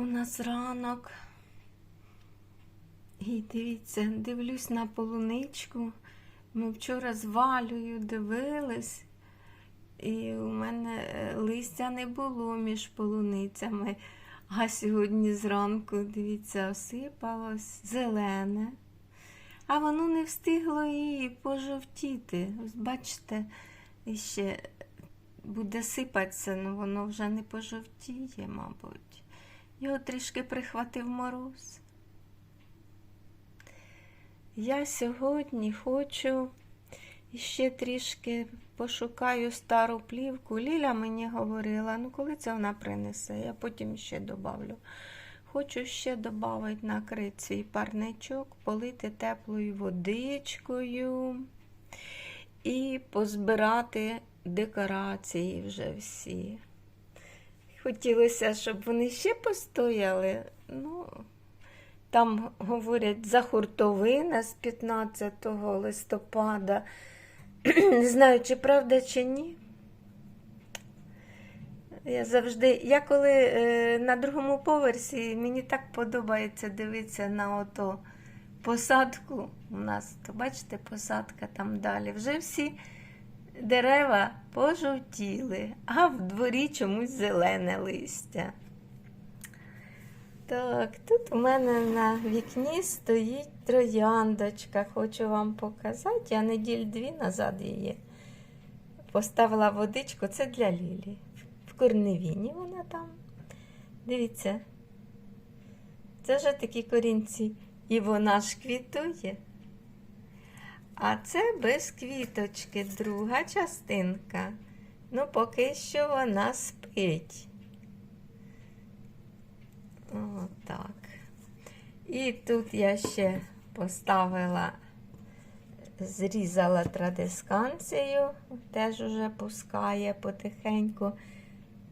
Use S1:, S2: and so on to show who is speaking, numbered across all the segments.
S1: У нас ранок. І дивіться, дивлюсь на полуничку. Ми вчора з Валею дивились, і у мене е, листя не було між полуницями. А сьогодні зранку, дивіться, осипалось зелене. А воно не встигло і пожовтіти. Бачите, ще буде сипатися, але воно вже не пожовтіє, мабуть. Його трішки прихватив мороз. Я сьогодні хочу ще трішки пошукаю стару плівку. Ліля мені говорила, ну коли це вона принесе, я потім ще добавлю. Хочу ще додати накрити свій парничок, полити теплою водичкою і позбирати декорації вже всі. Хотілося, щоб вони ще постояли. Ну, там говорять за хуртовина з 15 листопада. Не знаю, чи правда, чи ні. Я завжди, я коли е, на другому поверсі, мені так подобається дивитися на ото посадку. У нас, то бачите, посадка там далі. Вже всі дерева пожовтіли, а в дворі чомусь зелене листя. Так, тут у мене на вікні стоїть трояндочка. Хочу вам показати. Я неділь дві назад її поставила водичку. Це для Лілі. В корневіні вона там. Дивіться. Це вже такі корінці. І вона ж квітує. А це без квіточки, друга частинка. Ну, поки що вона спить. Отак. І тут я ще поставила, зрізала традисканцію, теж уже пускає потихеньку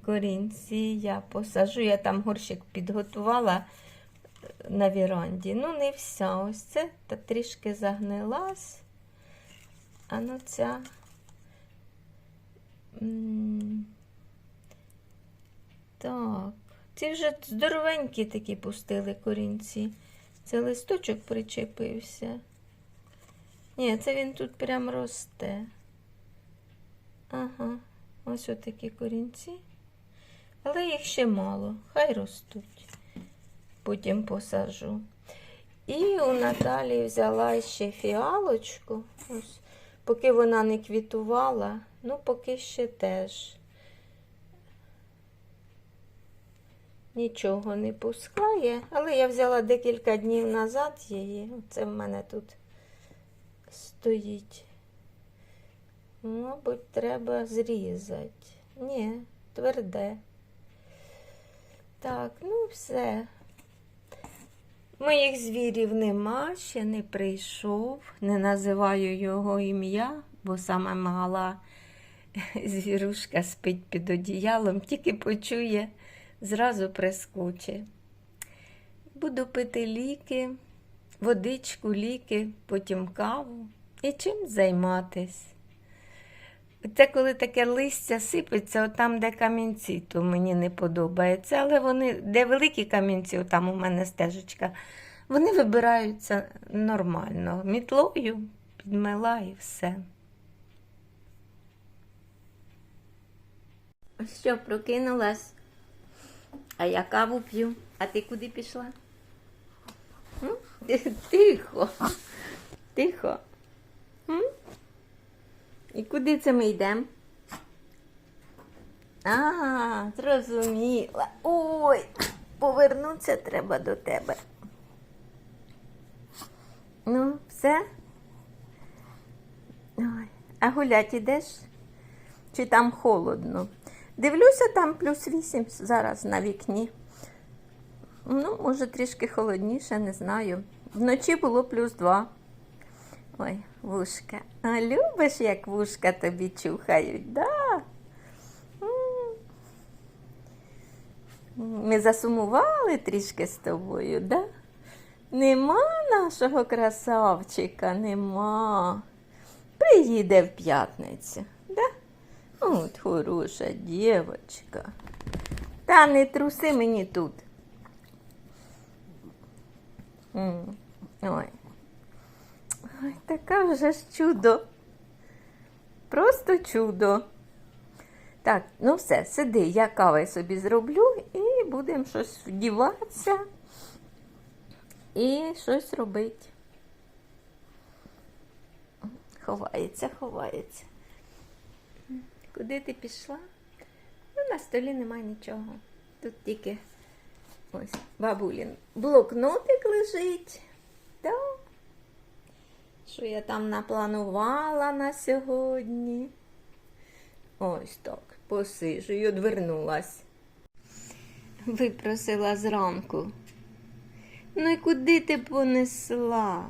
S1: корінці. Я посажу, я там горщик підготувала на віранді. Ну, не вся. Ось це та трішки загнилась. А ну ця. Так. Ці вже здоровенькі такі пустили корінці. Це листочок причепився. Ні, це він тут прям росте. Ага, ось отакі корінці. Але їх ще мало, хай ростуть. Потім посажу. І у Наталі взяла ще фіалочку. Ось, поки вона не квітувала, ну поки ще теж. Нічого не пускає, але я взяла декілька днів назад її. Це в мене тут стоїть. Мабуть, треба зрізати. Ні, тверде. Так, ну все. Моїх звірів нема, ще не прийшов. Не називаю його ім'я, бо саме мала звірушка спить під одіялом, тільки почує зразу прискоче. Буду пити ліки, водичку, ліки, потім каву і чим займатись. Це коли таке листя сипеться, от там, де камінці, то мені не подобається. Але вони, де великі камінці, там у мене стежечка, вони вибираються нормально. Мітлою підмила і все. Що, прокинулась? А я каву п'ю. А ти куди пішла? Тихо. Тихо. Куди це ми йдемо? А, зрозуміла. Ой, повернутися треба до тебе. Ну, все? Ой, а гулять ідеш? Чи там холодно? Дивлюся, там плюс 8 зараз на вікні. Ну, може, трішки холодніше, не знаю. Вночі було плюс 2. Ой, вушка. А любиш, як вушка тобі чухають, да? Ми засумували трішки з тобою, да? Нема нашого красавчика, нема. Приїде в п'ятницю, да? От хороша дівчинка. Та не труси мені тут. Ой. Ой, така вже ж чудо. Просто чудо. Так, ну все, сиди, я кави собі зроблю і будемо щось вдіватися і щось робити. Ховається, ховається. Куди ти пішла? Ну, на столі немає нічого. Тут тільки ось бабулін блокнотик лежить. Да? Що я там напланувала на сьогодні. Ось так, посижу і одвернулась. Випросила зранку. Ну і куди ти понесла?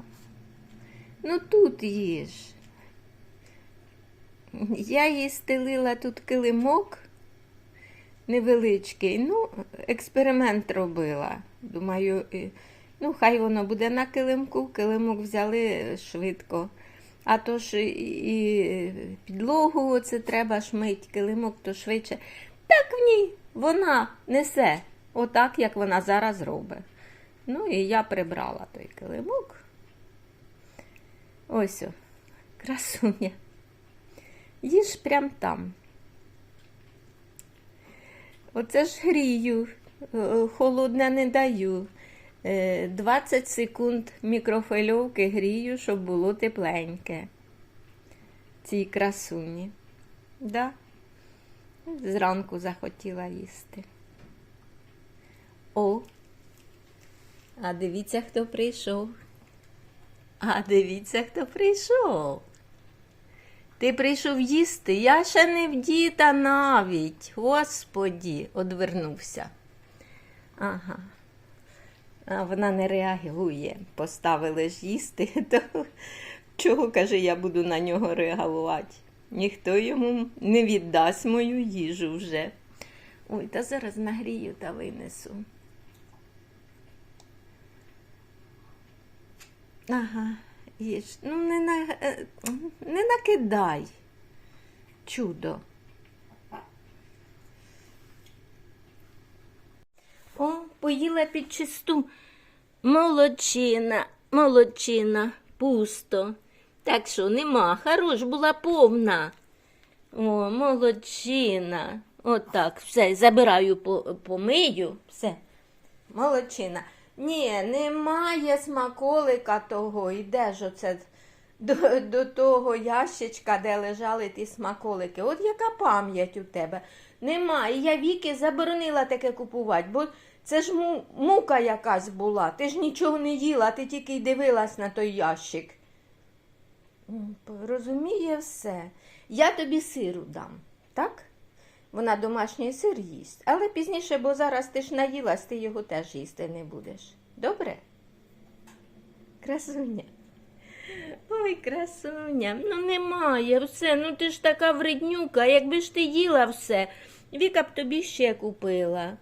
S1: Ну тут їж. Я їй стелила тут килимок невеличкий. Ну, експеримент робила. Думаю, ну, хай воно буде на килимку. Килимок взяли швидко. А то ж і- підлогу оце треба ж мить, килимок, то швидше. Так в ній вона несе, отак, як вона зараз робить. Ну і я прибрала той килимок. Ось о, красуня. Їж прям там. Оце ж грію, е, холодне не даю. Е, 20 секунд мікрофильовки грію, щоб було тепленьке. Цій красуні. Да? Зранку захотіла їсти. О, а дивіться, хто прийшов. А дивіться, хто прийшов. Ти прийшов їсти, я ще не вдіта навіть. Господі, одвернувся. Ага. А вона не реагує. Поставили ж їсти, то чого, каже, я буду на нього реагувати? Ніхто йому не віддасть мою їжу вже. Ой, та зараз нагрію та винесу. Ага, їж. Ну, не, на, е, не накидай. Чудо. О, поїла під чисту. Молодчина, молодчина, пусто. Так що нема, хорош була повна. О, молодчина. Отак, все, забираю, помию, все. Молодчина. Ні, немає смаколика того. І де ж оце до, до того ящичка, де лежали ті смаколики. От яка пам'ять у тебе? Немає. Я віки заборонила таке купувати, бо це ж му- мука якась була. Ти ж нічого не їла, ти тільки й дивилась на той ящик. Розуміє все. Я тобі сиру дам, так? Вона домашній сир їсть. Але пізніше, бо зараз ти ж наїлась, ти його теж їсти не будеш. Добре? Красуня. Ой, красуня, ну немає все. Ну ти ж така вреднюка, якби ж ти їла все, Віка б тобі ще купила.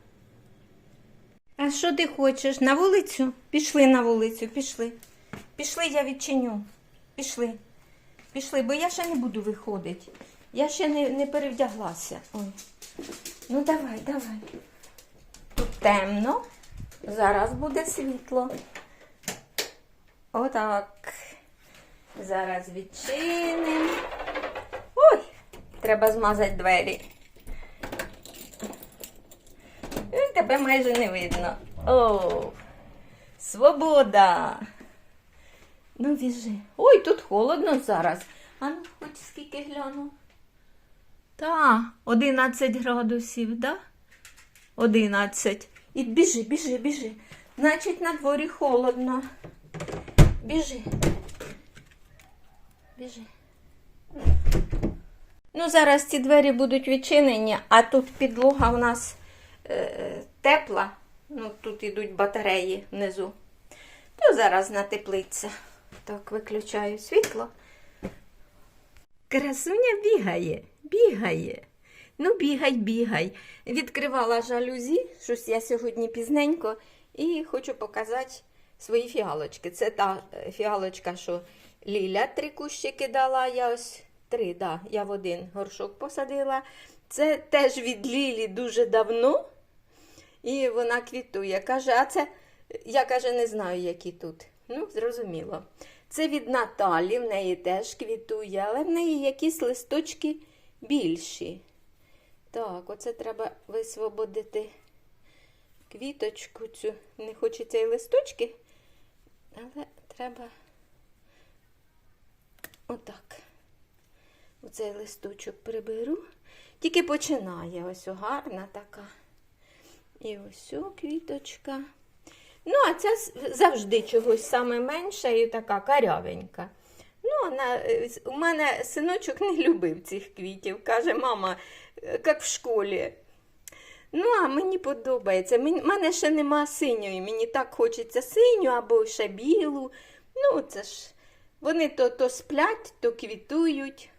S1: А що ти хочеш? На вулицю? Пішли на вулицю, пішли. Пішли, я відчиню. Пішли. Пішли, бо я ще не буду виходити. Я ще не, не перевдяглася. Ой. Ну давай, давай. Тут темно. Зараз буде світло. Отак. Зараз відчинимо. Ой, треба змазати двері. Ой, тебе майже не видно. О, свобода. Ну, віжи. Ой, тут холодно зараз. А ну, хоч скільки гляну. Та, 11 градусів, да? 11. І біжи, біжи, біжи. Значить, на дворі холодно. Біжи. Біжи. Ну, зараз ці двері будуть відчинені, а тут підлога у нас тепла. Ну, тут ідуть батареї внизу. То зараз натеплиться. Так, виключаю світло. Красуня бігає, бігає. Ну, бігай, бігай. Відкривала жалюзі, щось я сьогодні пізненько, і хочу показати свої фіалочки. Це та е, фіалочка, що Ліля три кущики дала. Я ось три, да, я в один горшок посадила. Це теж від Лілі дуже давно. І вона квітує. Каже, а це Я каже, не знаю, які тут. Ну, зрозуміло. Це від Наталі, в неї теж квітує, але в неї якісь листочки більші. Так, оце треба висвободити квіточку цю. Не хочеться і листочки, але треба отак. Оцей листочок приберу. Тільки починає ось гарна така. І ось квіточка. Ну, а ця завжди чогось саме менша і така карявенька. Ну, вона, е, у мене синочок не любив цих квітів. Каже, мама, е, як в школі. Ну, а мені подобається. У мене ще нема синьої. Мені так хочеться синю або ще білу. Ну, це ж вони то, то сплять, то квітують.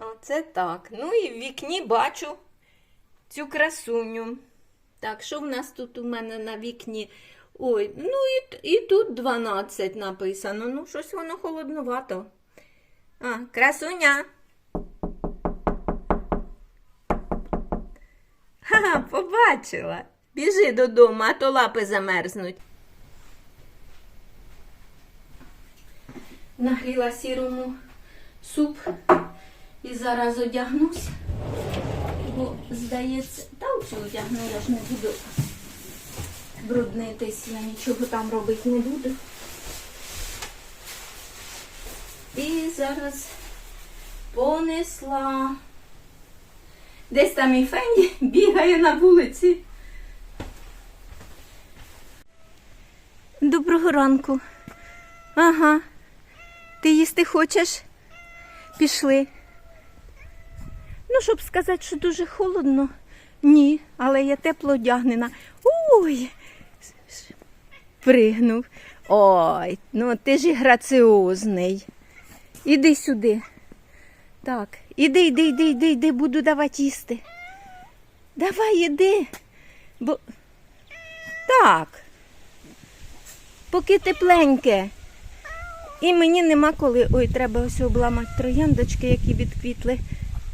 S1: Оце так. Ну і в вікні бачу цю красуню. Так, що в нас тут у мене на вікні? Ой, ну і, і тут 12 написано. Ну, щось воно холоднувато. А, красуня. Ха, побачила. Біжи додому, а то лапи замерзнуть. Нагріла сірому суп і зараз одягнусь. Бо, здається, та оцю одягну, я ж не буду бруднитись, я нічого там робити не буду. І зараз понесла. Десь там і Фенні бігає на вулиці. Доброго ранку. Ага. Ти їсти хочеш? Пішли. Ну, щоб сказати, що дуже холодно, ні, але я тепло одягнена. Ой, пригнув. Ой, ну ти ж і граціозний. Іди сюди. Так, іди, іди, іди, іди, іди, буду давати їсти. Давай, іди. Бо... Так. Поки тепленьке. І мені нема коли. Ой, треба ось обламати трояндочки, які відквітли.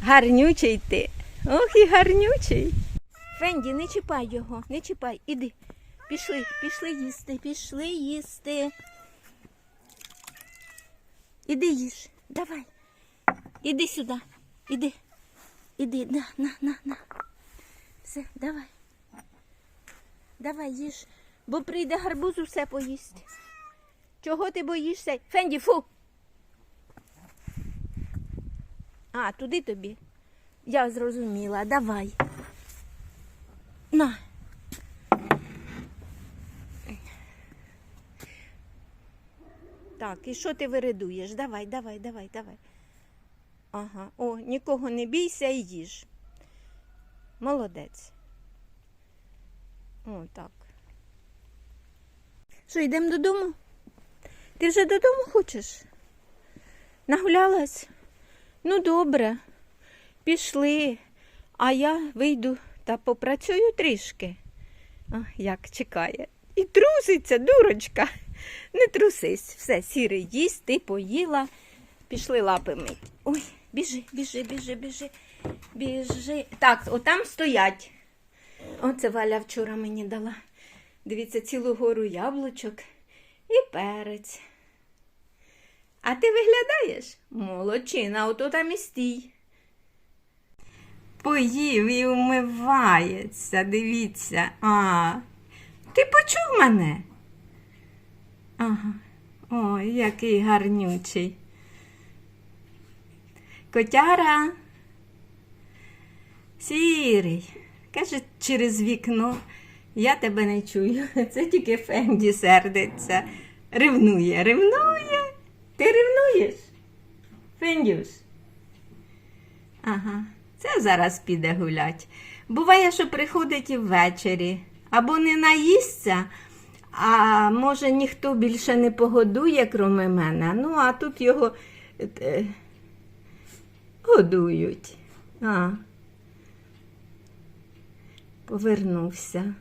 S1: Гарнючий ти. Ох і гарнючий. Фенді, не чіпай його, не чіпай. Іди. Пішли, пішли їсти, пішли їсти. Іди їж, давай. Іди сюди. Іди. Іди, на, на, на, на. Все, давай. Давай їж, бо прийде гарбуз усе поїсть. Чого ти боїшся? Фенді, фу. А, туди тобі. Я зрозуміла. Давай. На. Так, і що ти виридуєш? Давай, давай, давай, давай. Ага. О, нікого не бійся і їж. Молодець. О, так. Що, йдемо додому? Ти вже додому хочеш? Нагулялась? Ну, добре, пішли, а я вийду та попрацюю трішки. О, як чекає. І труситься, дурочка. Не трусись. Все, сірий їсть, ти поїла. Пішли лапи мить. Ой, біжи, біжи, біжи, біжи, біжи. Так, отам стоять. Оце Валя вчора мені дала. Дивіться, цілу гору яблучок і перець. А ти виглядаєш? Молодчина, ото там і стій. Поїв і умивається, дивіться. А, ти почув мене? Ага. Ой, який гарнючий. Котяра. Сірий. Каже, через вікно. Я тебе не чую. Це тільки Фенді сердиться. Ревнує, ревнує. Ти ревнуєш? Фендюш? Ага, це зараз піде гулять. Буває, що приходить і ввечері. Або не наїсться, а може ніхто більше не погодує, кроме мене. Ну, а тут його е, годують. А. Повернувся.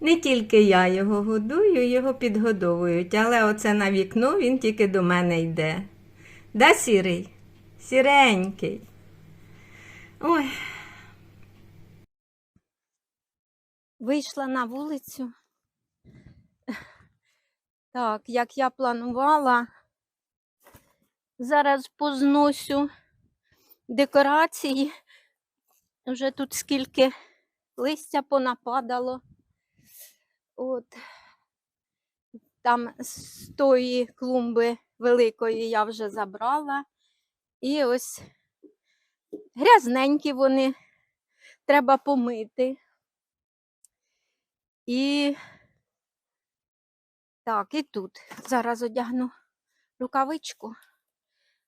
S1: Не тільки я його годую, його підгодовують, але оце на вікно він тільки до мене йде. Да, сірий? Сіренький. Ой. Вийшла на вулицю. Так, як я планувала, зараз позносю декорації. Вже тут скільки листя понападало. От. Там з тої клумби великої я вже забрала. І ось грязненькі вони, треба помити. І так, і тут. Зараз одягну рукавичку.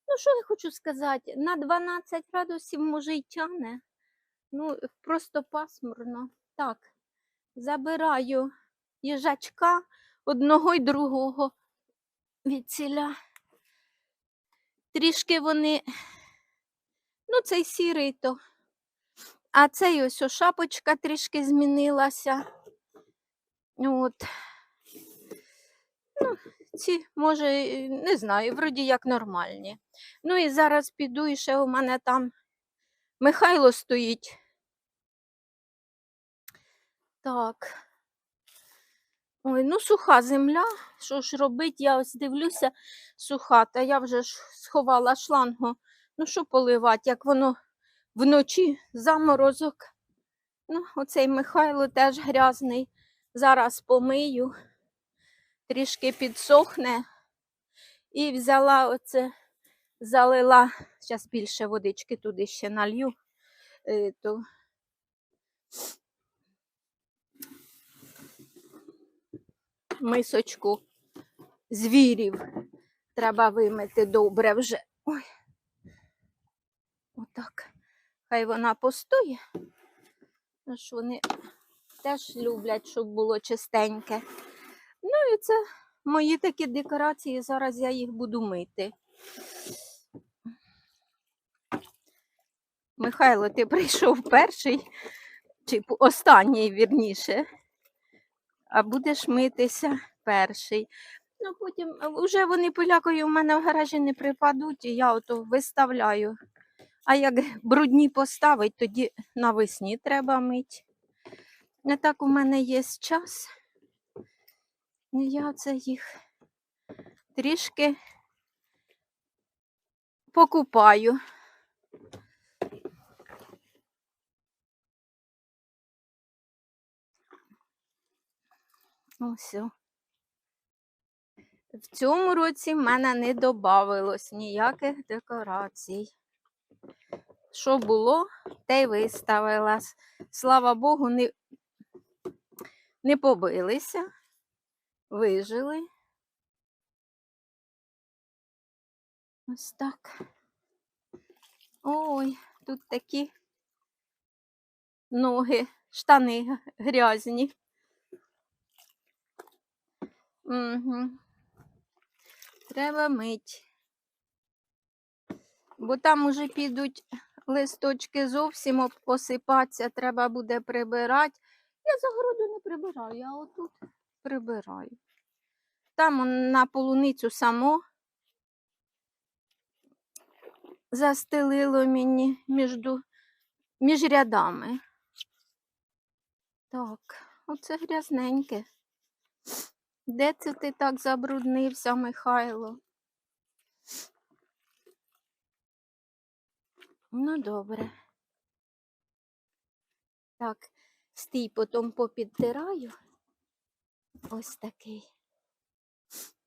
S1: Ну, що я хочу сказати? На 12 градусів може й тяне. Ну, просто пасмурно. Так, забираю їжачка одного й другого від ціля. Трішки вони, ну, цей сірий то. А цей ось о, шапочка трішки змінилася. От. Ну, ці, може, не знаю, вроді як нормальні. Ну і зараз піду, і ще у мене там Михайло стоїть. Так. Ой, ну суха земля. Що ж робить? Я ось дивлюся, суха, та я вже ж сховала шлангу. Ну, що поливати, як воно вночі заморозок. Ну, оцей Михайло теж грязний. Зараз помию, трішки підсохне. І взяла оце, залила, зараз більше водички туди ще налью. е, То мисочку звірів треба вимити добре вже. Ой. Отак. Хай вона постоє. Ну ж вони теж люблять, щоб було чистеньке. Ну і це мої такі декорації. Зараз я їх буду мити. Михайло, ти прийшов перший, чи останній, вірніше, а будеш митися перший. Ну, потім вже вони полякою в мене в гаражі не припадуть, і я ото виставляю. А як брудні поставить, тоді навесні треба мити. Не так у мене є час. Я це їх трішки покупаю. Ось. о. В цьому році в мене не додавалось ніяких декорацій. Що було, те й виставила. Слава Богу, не, не побилися, вижили. Ось так. Ой, тут такі ноги, штани грязні. Угу. Треба мить. Бо там уже підуть листочки зовсім об- осипатися, треба буде прибирати. Я за городу не прибираю, я отут прибираю. Там на полуницю само застелило мені між, між рядами. Так, оце грязненьке. Де це ти так забруднився, Михайло? Ну, добре. Так, стій, потім попідтираю. Ось такий.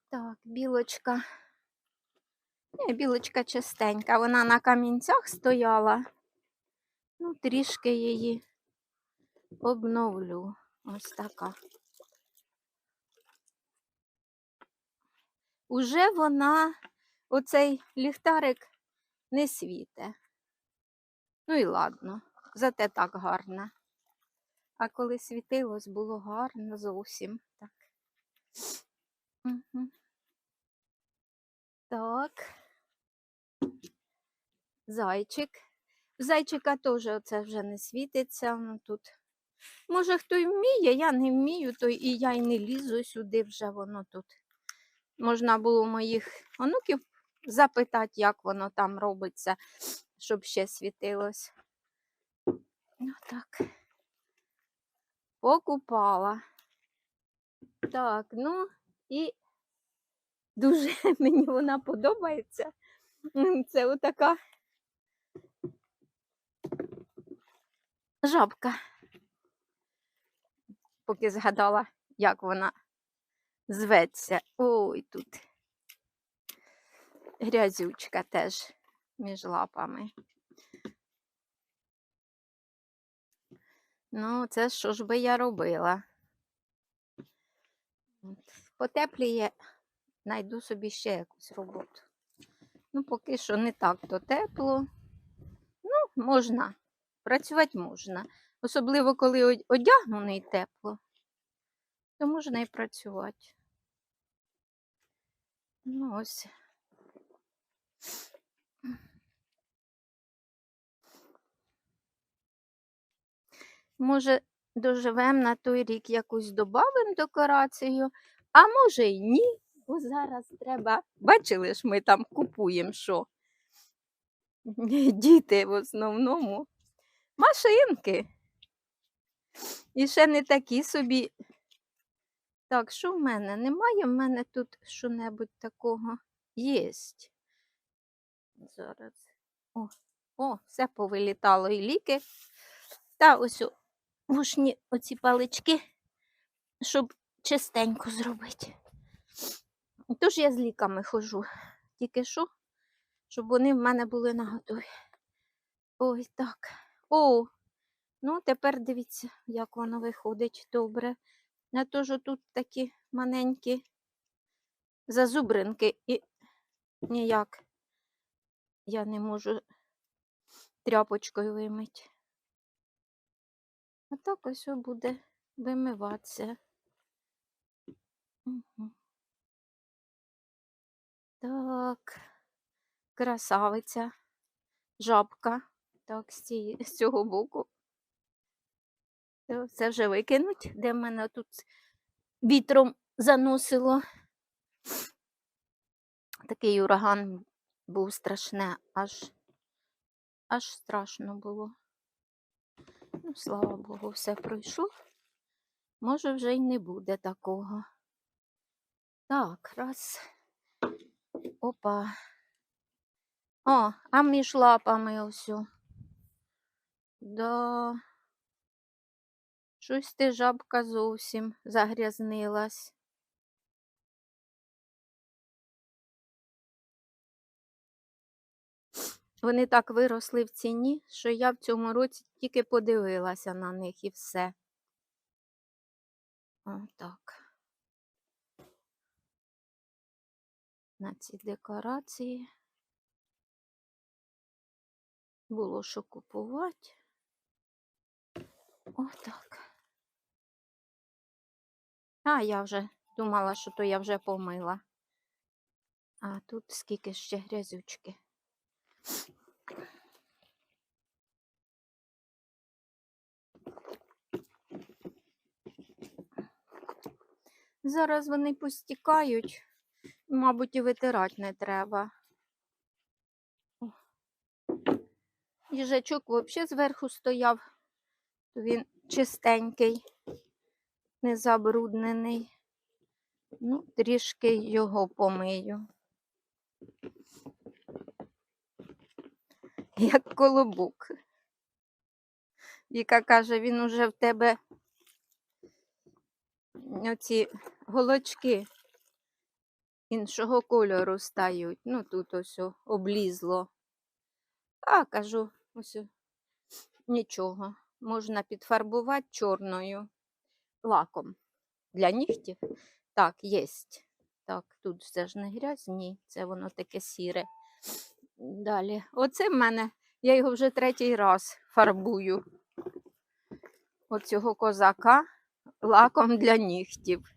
S1: Так, білочка. Ні, білочка чистенька. Вона на камінцях стояла. Ну, трішки її обновлю. Ось така. Уже вона, оцей ліхтарик не світе. Ну і ладно, зате так гарно. А коли світилось, було гарно зовсім. Так. Угу. Так. Зайчик. Зайчика теж оце вже не світиться. Ну, тут. Може, хто й вміє, я не вмію, то і я й не лізу сюди вже воно тут. Можна було моїх онуків запитати, як воно там робиться, щоб ще світилось. Ну так. покупала. Так, ну і дуже мені вона подобається. Це отака жабка. Поки згадала, як вона зветься. Ой, тут грязючка теж між лапами. Ну, це що ж би я робила? От, Потепліє, знайду собі ще якусь роботу. Ну, поки що не так то тепло. Ну, можна, працювати можна. Особливо, коли о- одягнений тепло, то можна і працювати. Ну, ось. Може, доживемо на той рік якусь добавимо декорацію, а може й ні, бо зараз треба. Бачили ж, ми там купуємо що? Діти в основному. Машинки. І ще не такі собі. Так, що в мене? Немає в мене тут що-небудь такого? Єсть. Зараз. О, о, все повилітало і ліки. Та ось вушні оці палички, щоб чистенько зробити. Тож я з ліками ходжу. Тільки що, щоб вони в мене були наготові. Ой, так. О, ну тепер дивіться, як воно виходить добре. Я теж тут такі маленькі зазубринки і ніяк я не можу тряпочкою вимити. А так ось буде вимиватися. Мгм. Так, красавиця, жабка. Так, з, цієї, з цього боку. Це вже викинуть, де мене тут вітром заносило. Такий ураган був страшне, аж, аж страшно було. Ну, слава Богу, все пройшло. Може, вже й не буде такого. Так, раз. Опа. О, а між лапами ось. Да. Щось ти жабка зовсім загрязнилась. Вони так виросли в ціні, що я в цьому році тільки подивилася на них і все. Отак. На ці декорації. Було що купувати. Отак. А, я вже думала, що то я вже помила. А тут скільки ще грязючки. Зараз вони постікають, мабуть, і витирати не треба. Їжачок взагалі зверху стояв, то він чистенький, не забруднений. Ну, трішки його помию. Як колобок. Віка каже, він уже в тебе оці голочки іншого кольору стають. Ну, тут ось облізло. А, кажу, ось нічого. Можна підфарбувати чорною лаком для нігтів. Так, єсть. Так, тут це ж не грязь, ні, це воно таке сіре. Далі. Оце в мене, я його вже третій раз фарбую. Оцього козака лаком для нігтів.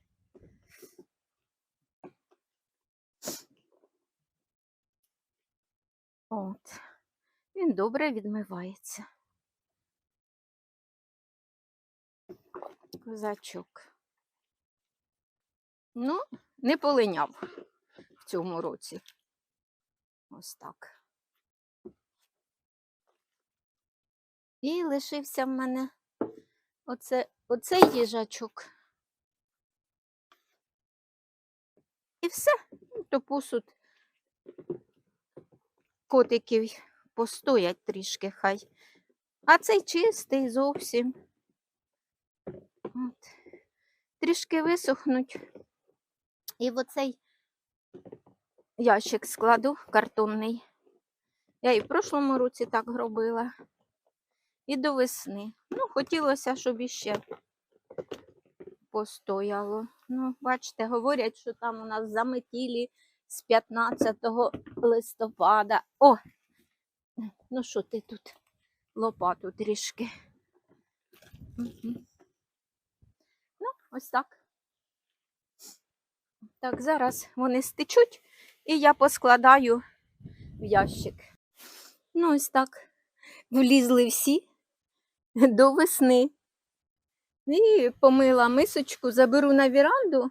S1: От. Він добре відмивається. Козачок. Ну, не полиняв в цьому році. Ось так. І лишився в мене
S2: Оце, оцей їжачок. І все. Ну, То посуд котиків постоять трішки хай. А цей чистий зовсім. От. Трішки висохнуть. І оцей ящик складу картонний. Я і в прошлому році так робила. І до весни. Ну, хотілося, щоб іще постояло. Ну, бачите, говорять, що там у нас заметілі з 15 листопада. О! Ну що ти тут? Лопату трішки. Мгм. Ось так. Так, зараз вони стечуть, і я поскладаю в ящик. Ну, ось так. Влізли всі до весни. І помила мисочку, заберу на віранду.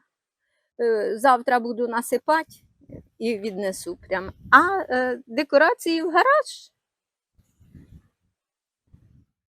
S2: Е, Завтра буду насипати і віднесу прямо. А е, декорації в гараж